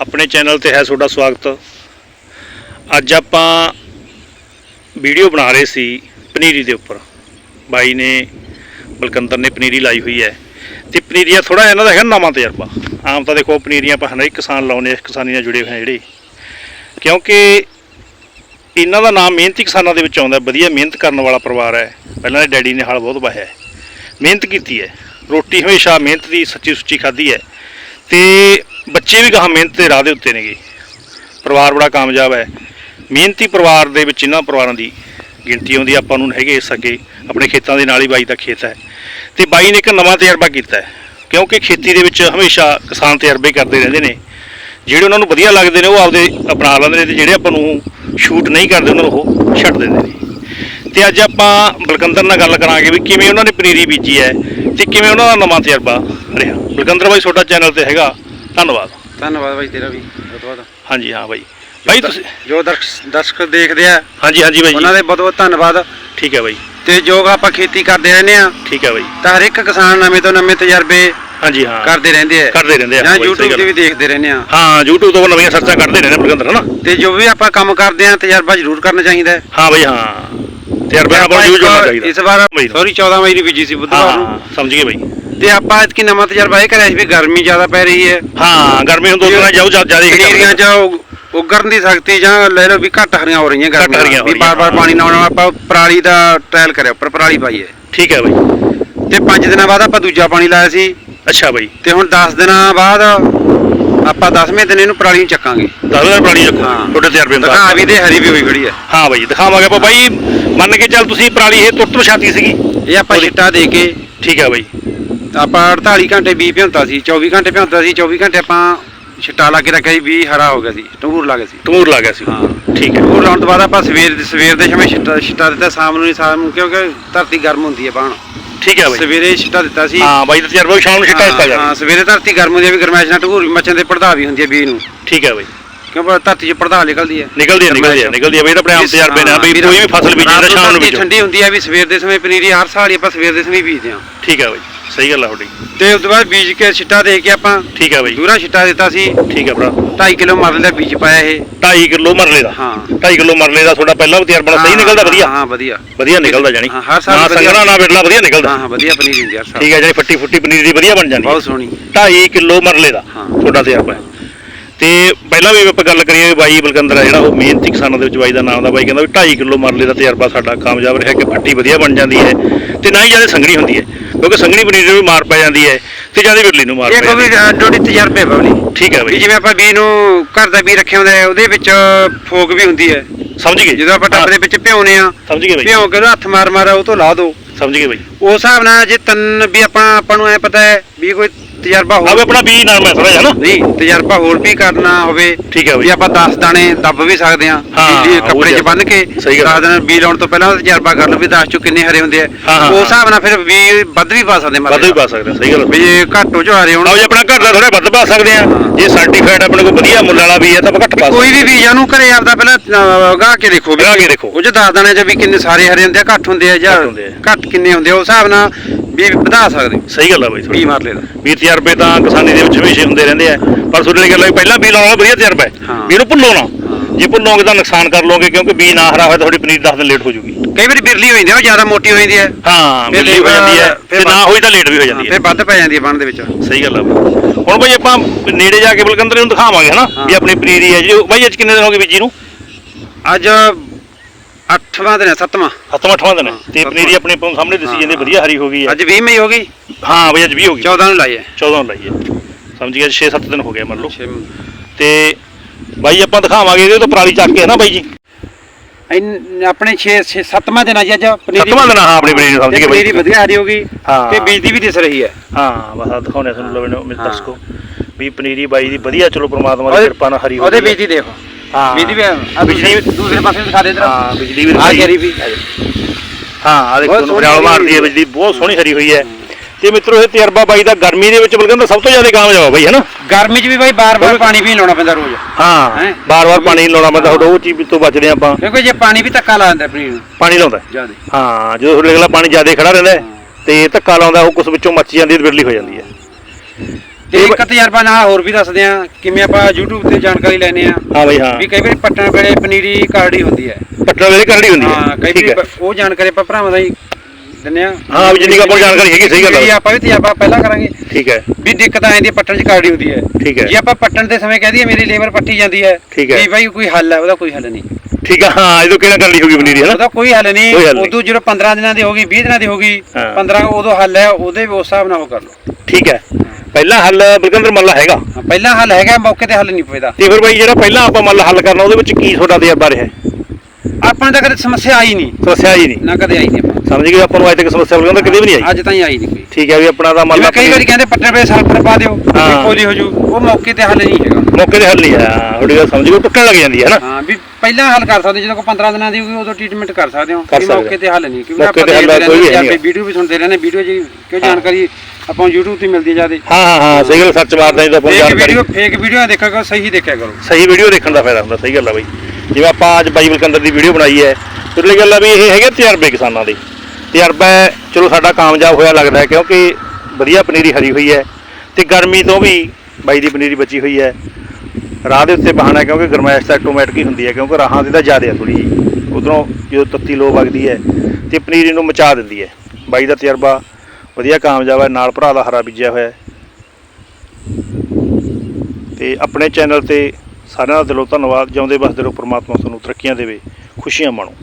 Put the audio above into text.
ਆਪਣੇ ਚੈਨਲ ਤੇ ਹੈ ਤੁਹਾਡਾ ਸਵਾਗਤ। ਅੱਜ ਆਪਾਂ ਵੀਡੀਓ ਬਣਾ ਰਹੇ ਸੀ ਪਨੀਰੀ ਦੇ ਉੱਪਰ। ਬਾਈ ਨੇ, ਬਲਕੰਦਰ ਨੇ ਪਨੀਰੀ ਲਾਈ ਹੋਈ ਹੈ। ਤੇ ਪਨੀਰੀਆਂ ਦਾ ਥੋੜਾ ਇਹਨਾਂ ਦਾ ਹੈਗਾ ਨਵਾਂ ਤਜਰਬਾ। ਆਮ ਤਾਂ ਦੇਖੋ ਪਨੀਰੀਆਂ ਆਪਾਂ ਹਰ ਇੱਕ ਕਿਸਾਨ ਲਾਉਂਦੇ ਆ ਕਿਸਾਨੀ ਨਾਲ ਜੁੜੇ ਹੋਏ ਆ ਜਿਹੜੇ। ਕਿਉਂਕਿ ਇਹਨਾਂ ਦਾ ਨਾਮ ਮਿਹਨਤੀ ਕਿਸਾਨਾਂ ਦੇ ਵਿੱਚ ਆਉਂਦਾ ਵਧੀਆ ਮਿਹਨਤ ਕਰਨ ਵਾਲਾ ਪਰਿਵਾਰ ਹੈ। ਪਹਿਲਾਂ ਦੇ ਡੈਡੀ ਨੇ ਹਲ ਬਹੁਤ ਵਾਹਿਆ ਮਿਹਨਤ ਕੀਤੀ ਹੈ। ਰੋਟੀ ਹਮੇਸ਼ਾ ਮਿਹਨਤ ਦੀ ਸੱਚੀ ਸੁੱਚੀ ਖਾਧੀ ਹੈ। ਤੇ ਬੱਚੇ ਵੀ ਗਾਹਾਂ ਮਿਹਨਤ ਦੇ ਰਾਹ ਦੇ ਉੱਤੇ ਨੇਗੇ। ਪਰਿਵਾਰ ਬੜਾ ਕਾਮਯਾਬ ਹੈ। ਮਿਹਨਤੀ ਪਰਿਵਾਰ ਦੇ ਵਿੱਚ ਇਹਨਾਂ ਪਰਿਵਾਰਾਂ ਦੀ ਗਿਣਤੀ ਆਉਂਦੀ ਆਪਾਂ ਨੂੰ ਹੈਗੇ ਸਕੇ ਆਪਣੇ ਖੇਤਾਂ ਦੇ ਨਾਲ ਹੀ ਬਾਈ ਦਾ ਖੇਤ ਹੈ। ਤੇ ਬਾਈ ਨੇ ਇੱਕ ਨਵਾਂ ਤਜਰਬਾ ਕੀਤਾ ਹੈ। ਕਿਉਂਕਿ ਖੇਤੀ ਦੇ ਵਿੱਚ ਹਮੇਸ਼ਾ ਕਿਸਾਨ ਤਜਰਬੇ ਕਰਦੇ ਰਹਿੰਦੇ ਨੇ। ਜਿਹੜੇ ਉਹਨਾਂ ਨੂੰ ਵਧੀਆ ਲੱਗਦੇ ਨੇ, ਉਹ ਆਪਦੇ ਅਪਣਾ ਲੈਂਦੇ ਨੇ ਤੇ ਜਿਹੜੇ ਆਪਾਂ ਨੂੰ ਸ਼ੂਟ ਨਹੀਂ ਕਰਦੇ, ਉਹਨਾਂ ਨੂੰ ਉਹ ਛੱਡ ਦਿੰਦੇ ਨੇ। ਤੇ ਅੱਜ ਆਪਾਂ ਬਲਕੰਦਰ ਨਾਲ ਗੱਲ ਕਰਾਂਗੇ ਵੀ ਕਿਵੇਂ ਉਹਨਾਂ ਨੇ ਪਨੀਰੀ ਬੀਜੀ ਹੈ ਤੇ ਕਿਵੇਂ ਉਹਨਾਂ ਦਾ ਨਵਾਂ ਤਜਰਬਾ ਰਿਹਾ। ਬਲਕੰਦਰ ਬਾਈ, ਤੁਹਾਡਾ ਚੈਨਲ ਤੇ ਹੈਗਾ। ਧੰਨਵਾਦ। ਧੰਨਵਾਦ ਬਾਈ ਤੇਰਾ ਵੀ ਬਹੁਤ ਬਹੁਤ। ਹਾਂਜੀ ਹਾਂ ਬਾਈ। ਬਾਈ ਤੁਸੀਂ ਜੋ ਦਰਸ਼- ਦਰਸ਼ਕ ਦੇਖਦੇ ਆ ਹਾਂਜੀ ਹਾਂਜੀ ਬਾਈ ਉਹਨਾਂ ਦੇ ਬਹੁਤ ਬਹੁਤ ਧੰਨਵਾਦ। ਠੀਕ ਹੈ ਬਾਈ। ਤੇ ਜੋ ਆਪਾਂ ਖੇਤੀ ਕਰਦੇ ਰਹਿੰਦੇ ਆ ਠੀਕ ਹੈ ਬਾਈ। ਤਾਂ ਹਰ ਇੱਕ ਕਿਸਾਨ ਨਵੇਂ ਤੋਂ ਨਵੇਂ ਤਜਰਬੇ ਹਾਂਜੀ ਹਾਂ। ਕਰਦੇ ਰਹਿੰਦੇ ਆ। ਕਰਦੇ ਰਹਿੰਦੇ ਆ ਜਾਂ YouTube ਤੇ ਵੀ ਦੇਖਦੇ ਰਹਿੰਦੇ ਆ। ਹਾਂ YouTube ਤੋਂ ਨਵੀਆਂ ਸਰਚਾਂ ਕੱਢਦੇ ਰਹਿੰਦੇ ਬਲਕੰਦਰ ਹਨਾ ਤੇ ਜੋ ਵੀ ਆਪਾਂ ਕੰਮ ਕਰਦੇ ਆ ਤਜਰਬਾ ਜ਼ਰੂਰ ਕਰਨਾ ਚਾਹੀਦਾ ਹੈ। ਬਾਈ ਹਾਂ। ਤਜਰਬਾ ਨਾਲ ਬਹੁਤ ਯੂਜ਼ ਹੋਣਾ ਚਾਹੀਦਾ। ਇਸ ਵਾਰ। ਸੌਰੀ 14 ਮਈ ਨੂੰ ਬੀਜੀ ਸੀ ਬੁੱਧਵਾਰ ਨੂੰ। ਸਮਝ ਗਏ ਬਾਈ। ਤੇ ਆਪਾਂ ਇਤਕੀ ਨਵਾਂ ਤਜਰਬਾ ਇਹ ਕਰਿਆ ਸੀ ਵੀ ਗਰਮੀ ਜ਼ਿਆਦਾ ਪੈ ਰਹੀ ਹੈ। ਹਾਂ ਗਰਮੀ ਹੁਣ ਦੋ ਦਿਨਾਂ ਜਾਊ ਜ਼ਿਆਦਾ ਪਨੀਰੀਆਂ ਚ ਉਗ- ਉਗਰਨ ਦੀ ਸ਼ਕਤੀ ਜਾਂ ਲੈ ਲਓ ਵੀ ਘੱਟ ਹਰੀਆਂ ਹੋ ਰਹੀਆਂ ਹੋ ਵੀ ਬਾਰ-ਬਾਰ ਹਾਂ। ਪਾਣੀ ਨਾ ਆਉਣਾ ਆਪਾਂ ਪਰਾਲੀ ਦਾ ਟ੍ਰਾਇਲ ਕਰਿਆ ਉੱਪਰ ਪਰਾਲੀ ਪਾਈ ਹੈ। ਠੀਕ ਹੈ ਬਾਈ। ਤੇ 5 ਦਿਨਾਂ ਬਾਅਦ ਆਪਾਂ ਦੂਜਾ ਪਾਣੀ ਲਾਇਆ ਸੀ। ਅੱਛਾ ਬਾਈ। ਤੇ ਹੁਣ 10 ਦਿਨਾਂ ਬਾਅਦ ਆਪਾਂ 10ਵੇਂ ਦਿਨ ਇਹਨੂੰ ਪਰਾਲੀ ਨੂੰ ਚੱਕਾਂਗੇ। ਦਸ ਹਜ਼ਾਰ ਪੁਰਾਣੀ ਰੱਖੋ ਹਾਂ। ਤੁਹਾਡੇ ਤਜਰਬੇ ਮੁਤਾਬਕ। ਵੀ ਦੇ ਹਰੀ ਵੀ ਹੋਈ ਖੜੀ ਹੈ। ਹਾਂ ਬਾਈ ਦਿਖਾਵਾਂਗੇ ਆਪਾਂ। ਬਾਈ ਮੰਨ ਕੇ ਚੱਲ ਤੁਸੀਂ ਪਰਾਲੀ ਇਹ ਟੁੱਟ ਛਾਤੀ ਸੀਗੀ। ਇਹ ਆਪਾਂ ਛਿੱਟਾ ਦੇ ਕੇ ਠੀਕ ਹੈ ਬਾਈ। ਆਪਾਂ 48 ਘੰਟੇ ਬੀਜ ਭਿਉਂਤਾ ਸੀ 24 ਘੰਟੇ ਭਿਉਂਤਾ ਸੀ 24 ਘੰਟੇ ਆਪਾਂ ਛਿੱਟਾ ਲਾ ਕੇ ਰੱਖਿਆ ਸੀ ਵੀ ਹਰਾ ਹੋ ਗਿਆ ਸੀ ਟੰਗੂਰ ਲਾ ਗਿਆ ਸੀ। ਟੂਰ ਲਾ ਗਿਆ ਸੀ। ਹਾਂ। ਠੀਕ ਹੈ। ਟੰਗੂਰ ਲਾਉਣ ਤੋਂ ਬਾਅਦ ਆਪਾਂ ਸਵੇਰ ਦੇ ਸਵੇਰ ਦੇ ਸਮੇਂ ਛਿੱਟਾ ਛਿੱਟਾ ਦਿੱਤਾ ਸ਼ਾਮ ਨੂੰ ਨਹੀਂ ਸ਼ਾਮ ਨੂੰ ਕਿਉਂਕਿ ਧਰਤੀ ਗਰਮ ਹੁੰਦੀ ਹੈ ਬਾਣ ਠੀਕ ਹੈ ਬਾਈ। ਸਵੇਰੇ ਛਿੱਟਾ ਦਿੱਤਾ ਸੀ। ਹਾਂ ਬਾਈ ਦਾ ਤਜਰਬਾ ਵੀ ਸ਼ਾਮ ਨੂੰ ਛਿੱਟਾ ਦਿੱਤਾ ਹਾਂ, ਸਵੇਰੇ ਧਰਤੀ ਗਰਮ ਹੁੰਦੀ ਹੈ ਵੀ ਗਰਮੈਸ਼ ਨਾਲ ਟੰਗੂਰ ਵੀ ਮੱਛਾਂ ਦੇ ਪੜਦਾ ਵੀ ਹੁੰਦੀ ਹੈ ਬੀਜ ਨੂੰ। ਠੀਕ ਹੈ ਬਾਈ। ਕਿਉਂਕਿ ਧਰਤੀ 'ਚ ਪੜਦਾ ਨਿਕਲਦੀ ਹੈ। ਨਿਕਲਦੀ ਹੈ ਨਿਕਲਦੀ ਹੈ ਨਿਕਲਦੀ ਹੈ ਬਾਈ ਤਾਂ ਆਪਣੇ ਆਪ ਤਜਰਬੇ ਨਾਲ ਵੀ ਕੋਈ ਵੀ ਫਸਲ ਬੀਜਣਾ ਰਾਤ ਸ਼ਾਮ ਨੂੰ ਧਰਤੀ ਬੀਜੋ। ਠੰਡੀ ਹੁੰਦੀ ਹੈ ਵੀ ਸਵੇਰ ਦੇ ਸਮੇਂ ਪਨੀਰੀ ਹਰ ਸਾਲ ਹੀ ਆਪਾਂ ਸਵੇਰ ਦੇ ਸਮੇਂ ਬੀਜਦੇ ਹਾਂ। ਠੀਕ ਹੈ ਬਾਈ। ਸਹੀ ਗੱਲ ਹੈ ਤੁਹਾਡੀ। ਤੇ ਉਸ ਤੋਂ ਬਾਅਦ ਬੀਜ ਕੇ ਛਿੱਟਾ ਦੇ ਕੇ ਆਪਾਂ ਠੀਕ ਹੈ ਬਾਈ। ਦੂਰਾ ਛਿੱਟਾ ਦਿੱਤਾ ਸੀ। ਠੀਕ ਹੈ ਭਰਾ। 2.5 ਕਿਲੋ ਮਰਲੇ ਦਾ ਬੀਜ ਪਾਇਆ ਇਹ। 2.5 ਕਿਲੋ ਮਰਲੇ ਦਾ? ਹਾਂ। 2.5 ਕਿਲੋ ਮਰਲੇ ਦਾ ਤੁਹਾਡਾ ਪਹਿਲਾ ਤਜਰਬਾ ਸਹੀ ਨਿਕਲਦਾ ਵਧੀਆ? ਹਾਂ ਵਧੀਆ। ਵਧੀਆ ਨਿਕਲਦਾ ਜਾਨੀ ਹਾਂ, ਹਰ ਸਾਲ। ਸੰਗਣਾ ਨਾ ਬਿਰਲਾ ਵਧੀਆ ਨਿਕਲਦਾ। ਹਾਂ ਹਾਂ ਵਧੀਆ ਪਨੀਰੀ ਹੁੰਦੀ ਆ ਹਰ ਸਾਲ। ਠੀਕ ਹੈ ਜਾਨੀ ਫੱਟੀ ਫੁੱਟੀ ਪਨੀਰ ਦੀ ਵਧੀਆ ਬਣ ਜਾਂਦੀ ਬਹੁਤ ਸੋਹਣੀ। 2.5 ਕਿਲੋ ਮਰਲੇ ਦਾ ਹਾਂ। ਤੁਹਾਡਾ ਤਜਰਬਾ। ਹੈ ਤੇ ਪਹਿਲਾਂ ਵੀ ਆਪਾਂ ਗੱਲ ਕਰੀਏ ਵੀ ਬਾਈ ਬਲਕੰਦਰ ਆ ਜਿਹੜਾ ਉਹ ਮਿਹਨਤੀ ਕਿਸਾਨਾਂ ਦੇ ਵਿੱਚ ਬਾਈ ਦਾ ਨਾਮ ਦਾ ਬਾਈ ਕਹਿੰਦਾ ਵੀ 2.5 ਕਿਲੋ ਮਰਲੇ ਦਾ ਤਜਰਬਾ ਸਾਡਾ ਕਾਮਯਾਬ ਰਿਹਾ ਕਿ ਫੱਟੀ ਵਧੀਆ ਬਣ ਜਾਂਦੀ ਹੈ ਤੇ ਨਾ ਹੀ ਜ਼ਿਆਦਾ ਸੰਘਣੀ ਹੁੰਦੀ ਹੈ। ਕਿਉਂਕਿ ਸੰਘਣੀ ਪਨੀਰ ਨੂੰ ਵੀ ਮਾਰ ਪੈ ਜਾਂਦੀ ਹੈ ਤੇ ਜ਼ਿਆਦਾ ਬਿਰਲੀ ਨੂੰ ਮਾਰ ਇਹ ਪੈ ਕੋਈ ਜਾਂਦੀ ਹੈ। ਡੋਡੀ ਤਜਰਬੇ ਬਵਲੀ ਠੀਕ ਹੈ ਵੀ ਬਾਈ ਜਿਵੇਂ ਆਪਾਂ ਬੀ ਨੂੰ ਘਰ ਦਾ ਬੀ ਰੱਖਿਆ ਹੁੰਦਾ ਹੈ ਉਹਦੇ ਵਿੱਚ ਫੋਕ ਵੀ ਹੁੰਦੀ ਹੈ। ਸਮਝ ਗਏ। ਜਦੋਂ ਆਪਾਂ ਟੱਬ ਦੇ ਵਿੱਚ ਭਿਉਨੇ ਆ ਸਮਝ ਗਏ ਬਾਈ। ਭਿਉਂ ਕੇ ਹੱਥ ਮਾਰ ਮਾਰ ਉਹ ਤੋਂ ਲਾ ਦੋ। ਸਮਝ ਗਏ ਬਾਈ। ਉਸ ਹਿਸਾਬ ਨਾਲ ਜੇ ਤਨ ਵੀ ਆਪਾਂ ਆਪਾਂ ਨੂੰ ਐ ਪਤਾ ਹੈ ਵੀ ਕੋਈ ਤਜਰਬਾ ਆਵੇ ਹੋਰ ਆਪਣਾ ਬੀਜ ਨਾਲ ਮੈਂ ਥੋੜਾ ਜਿਹਾ ਨਾ ਨਹੀਂ ਤਜਰਬਾ ਹੋਰ ਵੀ ਕਰਨਾ ਹੋਵੇ ਠੀਕ ਹੈ ਵੀ ਆਪਾਂ 10 ਦਾਣੇ ਦੱਬ ਵੀ ਸਕਦੇ ਹਾਂ ਹਾਂ, ਬੀਜ ਉਹ ਕੱਪੜੇ 'ਚ। ਬੰਨ ਕੇ ਸਹੀ ਗੱਲ। 10 ਦਿਨ ਬੀਜ ਲਾਉਣ ਤੋਂ ਪਹਿਲਾਂ ਤਜਰਬਾ ਕਰ ਲਓ ਵੀ 10 ਚੋਂ ਕਿੰਨੇ ਹਰੇ ਹੁੰਦੇ ਆ ਹਾਂ, ਹਾਂ, ਉਸ ਹਾਂ। ਹਿਸਾਬ ਨਾਲ ਫਿਰ ਵੀ ਵੱਧ ਵੀ ਪਾ ਸਕਦੇ ਹਾਂ ਵੱਧ ਵੀ ਪਾ ਸਕਦੇ ਹਾਂ, ਸਹੀ ਗੱਲ ਹੈ। ਵੀ ਜੇ ਘੱਟ ਹੋ ਹਰੇ ਹੋਣ ਆਓ ਜੇ ਆਪਣਾ ਘਰ ਦਾ ਥੋੜਾ ਵੱਧ ਪਾ ਸਕਦੇ ਆ ਜੇ ਸਰਟੀਫਾਈਡ ਆਪਣੇ ਕੋਲ ਵਧੀਆ ਮੁੱਲ ਵਾਲਾ ਵੀ ਹੈ ਤਾਂ ਆਪਾਂ ਘੱਟ ਪਾ ਕੋਈ ਸਕਦੇ ਵੀ ਬੀਜਾਂ ਨੂੰ ਘਰੇ ਆਪਦਾ ਪਹਿਲਾਂ ਗਾ ਕੇ ਦੇਖੋ ਵੀ ਉਗਾ ਕੇ ਦੇਖੋ। ਉਹ ਚ 10 ਦਾਣੇ ਚ ਵੀ ਕਿੰਨੇ ਸਾਰੇ ਹਰੇ ਹੁੰਦੇ ਆ ਘੱਟ ਹੁੰਦੇ ਆ ਜਾਂ ਘੱਟ ਹੁੰਦੇ ਆ। ਘੱਟ ਕਿੰਨੇ ਹੁੰਦੇ ਆ ਉਸ ਹਿਸਾਬ ਨਾਲ ਵੀ ਵਧਾ ਸਕਦੇ। ਹੋ। ਸਹੀ ਗੱਲ ਆ ਬਾਈ ਵੀ ਤੁਹਾਡੀ ਮਾਰ ਲੈਦਾ ਵੀ ਤਜਰਬੇ ਤਾਂ ਕਿਸਾਨੀ ਦੇ ਵਿੱਚ ਹਮੇਸ਼ਾ ਹੁੰਦੇ ਰਹਿੰਦੇ ਆ। ਪਰ ਤੁਹਾਡੇ ਲਈ ਗੱਲ ਹੈ ਵੀ ਪਹਿਲਾਂ ਬੀਜ ਲਾਉਣਾ ਵਧੀਆ ਤਜਰਬਾ ਹੈ। ਹਾਂ। ਵੀ ਇਹਨੂੰ ਭੁੱਲੋ ਨਾ। ਜੇ ਭੁੱਲੋਗੇ ਤਾਂ ਨੁਕਸਾਨ ਕਰ ਲਓਗੇ ਕਿਉਂਕਿ ਬੀਜ ਨਾ ਹਰਾ ਹੋਇਆ ਤੁਹਾਡੀ ਪਨੀਰ 10 ਦਿਨ ਲੇਟ ਹੋ ਜੂਗੀ। ਕਈ ਵਾਰੀ ਬਿਰਲੀ ਹੋ ਜਾਂਦੀ ਆ ਉਹ ਜ਼ਿਆਦਾ ਮੋਟੀ ਹੋ ਜਾਂਦੀ ਹੈ ਹਾਂ ਫਿਰ ਬਿਜਲੀ ਹੋ ਜਾਂਦੀ ਹੈ ਫਿਰ ਤੇ ਨਾ ਹੋਈ ਤਾਂ ਲੇਟ ਵੀ ਹੋ ਜਾਂਦੀ ਫਿਰ ਹੈ ਵੱਧ ਪੈ ਜਾਂਦੀ ਹੈ ਬਣ ਦੇ ਵਿੱਚ। ਸਹੀ ਗੱਲ ਆ ਬਾਈ। ਹੁਣ ਬਾਈ ਆਪਾਂ ਨੇੜੇ ਜਾ ਕੇ ਬਲਕੰਦਰ ਨੂੰ ਦਿਖਾਵਾਂਗੇ ਹਨਾ ਹਾਂ। ਵੀ ਆਪਣੀ ਪਨੀਰੀ ਹੈ ਜੀ। ਬਾਈ ਅੱਜ ਕਿੰਨੇ ਦਿਨ ਹੋ ਗਏ ਬੀਜੀ ਨੂੰ? ਅੱਜ 8ਵਾਂ ਦਿਨ ਹੈ 7ਵਾਂ ਸੱਤਵਾਂ ਅੱਠਵਾਂ ਦਿਨ ਹੈ। ਤੇ ਸੱਤਵਾਂ। ਪਨੀਰੀ ਆਪਣੇ ਆਪਾਂ ਨੂੰ ਸਾਹਮਣੇ ਦਿਸੀ ਜਾਂਦੀ ਵਧੀਆ ਹਰੀ ਹੋ ਗਈ ਹੈ। ਅੱਜ 20 ਮਈ ਹੋ ਗਈ? ਹਾਂ ਬਾਈ ਅੱਜ 20 ਹੋ ਗਈ। 14 ਨੂੰ ਲਾਈ ਹੈ। 14 ਨੂੰ ਲਾਈ ਹੈ। ਸਮਝ ਗਿਆ 6-7 ਦਿਨ ਹੋ ਗਏ ਮੰਨ ਲਓ। ਛੇ- ਤੇ ਬਾਈ ਆਪਾਂ ਦਿਖਾਵਾਂਗੇ ਇਹਦੇ ਤੋਂ ਪਰਾਲੀ ਚੱਕ ਕੇ ਨਾ ਬਾਈ ਜੀ? ਇੰਨ- ਆਪਣੇ 6 7ਵਾਂ ਦਿਨ ਆ ਜੀ ਅੱਜ ਪਨੀਰੀ। ਸੱਤਵਾਂ ਦਿਨ ਹਾਂ ਆਪਣੀ ਪਨੀਰੀ ਨੂੰ ਸਮਝ ਤੇ ਗਏ ਪਨੀਰੀ ਬਾਈ ਵਧੀਆ ਹਰੀ ਹੋ ਗਈ। ਹਾਂ। ਤੇ ਬੀਜਦੀ ਵੀ ਦਿਸ ਰਹੀ ਹੈ। ਹਾਂ ਬਸ ਆਹ ਦਿਖਾਉਣੇ ਆ ਤੁਹਾਨੂੰ ਲਵਣੇ ਮੇਰੇ ਹਾਂ। ਦਰਸ਼ਕੋ ਵੀ ਪਨੀਰੀ ਬਾਈ ਦੀ ਵਧੀਆ ਚਲੋ ਪ੍ਰਮਾਤਮਾ ਦੀ ਕਿਰਪਾ ਨਾਲ ਹਰੀ ਹੋ ਉਹਦੇ ਗਈ ਹੈ। ਬੀਜ ਦੀ ਦੇਖੋ। ਹਾਂ। ਬੀਜ ਵੀ ਆ ਬਿਜਲੀ ਦੂਸਰੇ ਦੂਸਰੇ ਪਾਸੇ ਨੂੰ ਦਿਖਾ ਦੇ ਇਧਰ। ਹਾਂ ਬਿਜਲੀ ਵੀ ਆ। ਗਰੀ ਵੀ ਹਾਂ ਆ ਦੇਖੋ ਬਹੁਤ ਸੋਹਣੀ ਬਰਿਆਲ ਹਰੀ ਮਾਰਦੀ ਹੈ ਹੋਈ ਬਿਜਲੀ ਬਹੁਤ ਸੋਹਣੀ ਹਰੀ ਹੋਈ ਹੈ। ਤੇ ਮਿੱਤਰੋ ਇਹ ਤਜਰਬਾ ਬਾਈ ਦਾ ਗਰਮੀ ਦੇ ਵਿੱਚ ਬਲਕਿ ਸਭ ਤੋਂ ਜ਼ਿਆਦਾ ਕਾਮਯਾਬ ਬਾਈ ਹੈਨਾ? ਗਰਮੀ 'ਚ ਵੀ ਬਾਈ ਬਾਰ-ਬਾਰ ਪਾਣੀ ਵੀ ਲਾਉਣਾ ਪੈਂਦਾ ਰੋਜ਼। ਹਾਂ ਹੈਂ? ਬਾਰ-ਬਾਰ ਪਾਣੀ ਲਾਉਣਾ ਪੈਂਦਾ ਤੁਹਾਡਾ ਉਹ ਚੀਜ਼ ਤੋਂ ਬਚਦੇ ਆਪਾਂ। ਕਿਉਂਕਿ ਜੇ ਪਾਣੀ ਵੀ ਧੱਕਾ ਲਾ ਦਿੰਦਾ ਪਨੀਰ ਨੂੰ। ਪਾਣੀ ਲਾਉਂਦਾ ਹੈ। ਜ਼ਿਆਦਾ। ਹਾਂ ਜਦੋਂ ਤੁਹਾਡੇ ਅਗਲਾ ਪਾਣੀ ਜ਼ਿਆਦਾ ਖੜਾ ਰਹਿੰਦਾ ਹੈ, ਤੇ ਧੱਕਾ ਲਾਉਂਦਾ ਉਹ ਕੁਛ ਵਿੱਚੋਂ ਮੱਚ ਜਾਂਦੀ ਹੈ ਤੇ ਬਿਰਲੀ ਹੋ ਜਾਂਦੀ ਹੈ। ਤੇ ਇੱਕ ਤਜਰਬਾ ਨਾਲ ਹੋਰ ਵੀ ਦੱਸਦੇ ਆ ਕਿਵੇਂ ਆਪਾਂ YouTube ਤੇ ਜਾਣਕਾਰੀ ਲੈਨੇ ਆ ਹਾਂ ਬਈ ਹਾਂ। ਵੀ ਕਈ ਵਾਰੀ ਪੱਟਣ ਵੇਲੇ ਪਨੀਰੀ ਕਰੜੀ ਹੁੰਦੀ ਹੈ। ਪੱਟਣ ਵੇਲੇ ਕਰੜੀ ਹੁੰਦੀ ਹਾਂ। ਹੈ ਕਈ ਵਾਰੀ ਹੈ। ਉਹ ਜਾਣਕਾਰੀ ਆਪਾਂ ਭਰਾਵਾਂ ਦਾ ਹੀ ਦਿੰਨੇ ਆ ਹਾਂ, ਵੀ ਜਿੰਨੀ ਕੁ ਆਪਾਂ ਨੂੰ ਜਾਣਕਾਰੀ ਹੈਗੀ, ਸਹੀ ਗੱਲ ਹੈ। ਜਿਹੜੀ ਆਪਾਂ ਵੀ ਤਜਰਬਾ ਪਹਿਲਾਂ ਕਰਾਂਗੇ। ਠੀਕ ਹੈ। ਵੀ ਦਿੱਕਤ ਆਉਂਦੀ ਹੈ ਪੱਟਣ ਚ ਕਰੜੀ ਹੁੰਦੀ ਹੈ। ਠੀਕ ਹੈ। ਜੇ ਆਪਾਂ ਪੱਟਣ ਦੇ ਸਮੇਂ ਕਹਿ ਦਈਏ ਮੇਰੀ ਲੇਬਰ ਪੱਟੀ ਜਾਂਦੀ ਹੈ। ਠੀਕ ਹੈ। ਵੀ ਭਾਈ ਕੋਈ ਹੱਲ ਹੈ ਉਹਦਾ ਕੋਈ ਹੱਲ ਨਹੀਂ। ਠੀਕ ਹੈ ਹਾਂ ਇਹਦੋਂ ਕਿਹੜਾ ਕਰੜੀ ਹੋਗੀ ਪਨੀਰੀ ਹੈ ਨਾ ਉਹਦਾ ਕੋਈ ਹੱਲ ਨਹੀਂ। ਕੋਈ ਹੱਲ ਨਹੀਂ। ਉਦੋਂ ਜਦੋਂ 15 ਦਿਨਾਂ ਦੀ ਹੋ ਗਈ 20 ਦਿਨਾਂ ਦੀ ਹੋ ਗਈ ਹਾਂ। 15 ਉਦੋਂ ਹੱਲ ਹੈ ਉਹਦੇ ਉਸ ਹਿਸਾਬ ਨਾਲ ਉਹ ਕਰ ਲਓ। ਠੀਕ ਹੈ। ਪਹਿਲਾ ਹੱਲ ਬਲਕੰਦਰ ਮੱਲਾ ਹੈਗਾ। ਹਾਂ, ਪਹਿਲਾਂ ਹੱਲ ਹੈਗਾ ਮੌਕੇ ਤੇ ਹੱਲ ਨਹੀਂ ਪਏਦਾ ਤੇ ਫਿਰ ਬਾਈ ਜਿਹੜਾ ਪਹਿਲਾਂ ਆਪਾਂ ਮੱਲ ਹੱਲ ਕਰਨਾ ਉਹਦੇ ਵਿੱਚ ਕੀ ਤੁਹਾਡਾ ਤਜਰਬਾ ਰਿਹਾ? ਆਪਾਂ ਨੂੰ ਤਾਂ ਕਦੇ ਸਮੱਸਿਆ ਆਈ ਨਹੀਂ। ਸਮੱਸਿਆ ਹੀ ਨਹੀਂ। ਨਾ ਕਦੇ ਆਈ ਨਹੀਂ। ਸਮਝ ਗਏ ਆਪਾਂ ਨੂੰ ਅੱਜ ਤੱਕ ਸਮੱਸਿਆ ਬਲਕੰਦਰ ਕਦੇ ਵੀ ਨਹੀਂ ਆਈ ਅੱਜ ਤਾਈਂ ਆਈ ਨਹੀਂ ਕੋਈ। ਠੀਕ ਹੈ ਵੀ ਆਪਣਾ ਦਾ ਮੱਲ ਜਿਵੇਂ ਕਈ ਵਾਰੀ ਕਹਿੰਦੇ ਪੱਟਣ ਵੇਲੇ ਸਲਫਰ ਪਾ ਦਿਓ ਹਾਂ। ਪੋਲੀ ਹੋ ਜੂ ਉਹ ਮੌਕੇ ਤੇ ਹੱਲ ਨਹੀਂ ਹੈਗਾ। ਮੌਕੇ ਤੇ ਹੱਲ ਨਹੀਂ ਆ ਤੁਹਾਡੀ ਗੱਲ ਸਮਝ ਗਏ ਟੁੱਟਣ ਲੱਗ ਜਾਂਦੀ ਹੈ ਨਾ। ਹਾਂ ਵੀ ਪਹਿਲਾਂ ਹੱਲ ਕਰ ਸਕਦੇ ਜਦੋਂ ਕੋਈ 15 ਦਿਨਾਂ ਦੀ ਹੋਊਗੀ ਉਦੋਂ ਟ੍ਰੀਟਮੈਂਟ ਕਰ ਸਕਦੇ ਹੋ। ਕਰ ਸਕਦੇ ਮੌਕੇ ਤੇ ਹੱਲ ਨਹੀਂ ਕਿਉਂਕਿ ਮੌਕੇ ਆਪਾਂ ਤੇ ਹੱਲ ਦੇਖਦੇ ਕੋਈ ਰਹਿੰਦੇ ਹੈ ਨਹੀਂ। ਆਪਾਂ ਵੀਡੀਓ ਵੀ ਸੁਣਦੇ ਰਹਿੰਦੇ ਵੀਡੀਓ ਜੀ ਕਿਉਂ ਹਾਂ। ਜਾਣਕਾਰੀ ਆਪਾਂ ਨੂੰ YouTube ਤੇ ਮਿਲਦੀ ਹੈ ਜ਼ਿਆਦਾ। ਹਾਂ ਹਾਂ ਹਾਂ ਸਹੀ ਗੱਲ ਸੱਚ ਮਾਰਦਾ ਜਦੋਂ ਆਪਾਂ ਨੂੰ ਫੇਕ ਜਾਣਕਾਰੀ ਵੀਡੀਓ ਫੇਕ ਵੀਡੀਓ ਦੇਖਿਆ ਕਰੋ ਸਹੀ ਦੇਖਿਆ ਕਰੋ। ਸਹੀ ਵੀਡੀਓ ਦੇਖਣ ਦਾ ਫਾਇਦਾ ਹੁੰਦਾ ਸਹੀ ਗੱਲ ਆ ਬਾਈ। ਜਿਵੇਂ ਆਪਾਂ ਅੱਜ ਬਾਈ ਬਲਕੰਦਰ ਦੀ ਵੀਡੀਓ ਬਣਾਈ ਹੈ ਉਹਦੀ ਗੱਲ ਆ ਵੀ ਇਹ ਹੈਗੇ ਤਜਰਬੇ ਕਿਸਾਨਾਂ ਦੇ। ਤਜਰਬਾ ਚਲੋ ਸਾਡਾ ਕਾਮਯਾਬ ਹੋਇਆ ਲੱਗਦਾ ਹੈ, ਕਿਉਂਕਿ ਵਧੀਆ ਪਨੀਰੀ ਹਰੀ ਹੋਈ ਹੈ ਤੇ ਗਰਮੀ ਤੋਂ ਵੀ ਬਾਈ ਦੀ ਪਨੀਰੀ ਬਚੀ ਹੋਈ ਹੈ। ਰਾਹ ਦੇ ਉੱਤੇ ਬਹਾਨਾ ਹੈ, ਕਿਉਂਕਿ ਗਰਮੈਸ਼ ਤਾਂ ਆਟੋਮੈਟਿਕ ਹੀ ਹੁੰਦੀ ਹੈ, ਕਿਉਂਕਿ ਰਾਹਾਂ ਦੀ ਤਾਂ ਜ਼ਿਆਦਾ ਹੈ ਥੋੜੀ ਜਿਹੀ। ਉਧਰੋਂ ਜਦੋਂ ਤੱਤੀ ਲੋ ਵਗਦੀ ਹੈ ਤੇ ਪਨੀਰੀ ਨੂੰ ਮਚਾ ਦਿੰਦੀ ਹੈ। ਬਾਈ ਦਾ ਤਜਰਬਾ ਵਧੀਆ ਕਾਮਯਾਬ ਹੈ, ਨਾਲ ਭਰਾ ਦਾ ਹਰਾ ਬੀਜਿਆ ਹੋਇਆ ਹੈ। ਤੇ ਆਪਣੇ ਚੈਨਲ ਤੇ ਸਾਰਿਆਂ ਦਾ ਦਿਲੋਂ ਧੰਨਵਾਦ, ਜਿਉਂਦੇ ਵਸਦੇ ਰਹੋ, ਪ੍ਰਮਾਤਮਾ ਤੁਹਾਨੂੰ ਤਰੱਕੀਆਂ ਦੇਵੇ, ਖੁਸ਼ੀਆਂ ਮਾਣੋ।